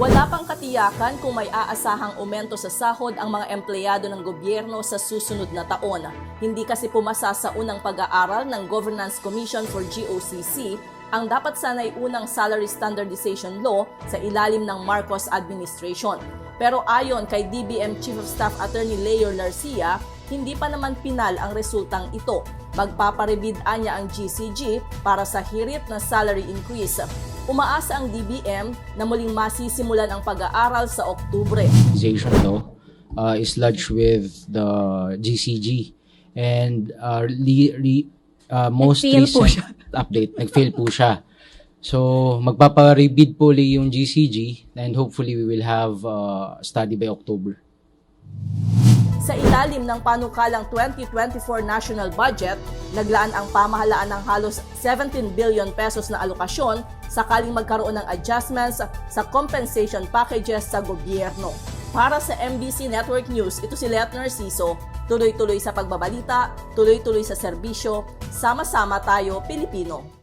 Wala pang katiyakan kung may aasahang aumento sa sahod ang mga empleyado ng gobyerno sa susunod na taon. Hindi kasi pumasa sa unang pag-aaral ng Governance Commission for GOCC ang dapat sanay unang salary standardization law sa ilalim ng Marcos administration. Pero ayon kay DBM Chief of Staff Attorney Leo Larcia, hindi pa naman pinal ang resultang ito. Magpaparebid niya ang GCG para sa hirit na salary increase. Umaasa ang DBM na muling masisimulan ang pag-aaral sa Oktubre. organization law uh, is lodged with the GCG and uh, li, re- uh, most Nag-fail po recent update nag-fail po siya so magpapa-rebid po li yung GCG and hopefully we will have uh, study by October Sa ilalim ng panukalang 2024 national budget, naglaan ang pamahalaan ng halos 17 billion pesos na alokasyon sakaling magkaroon ng adjustments sa compensation packages sa gobyerno. Para sa MBC Network News, ito si Let Narciso, tuloy-tuloy sa pagbabalita, tuloy-tuloy sa serbisyo, sama-sama tayo Pilipino.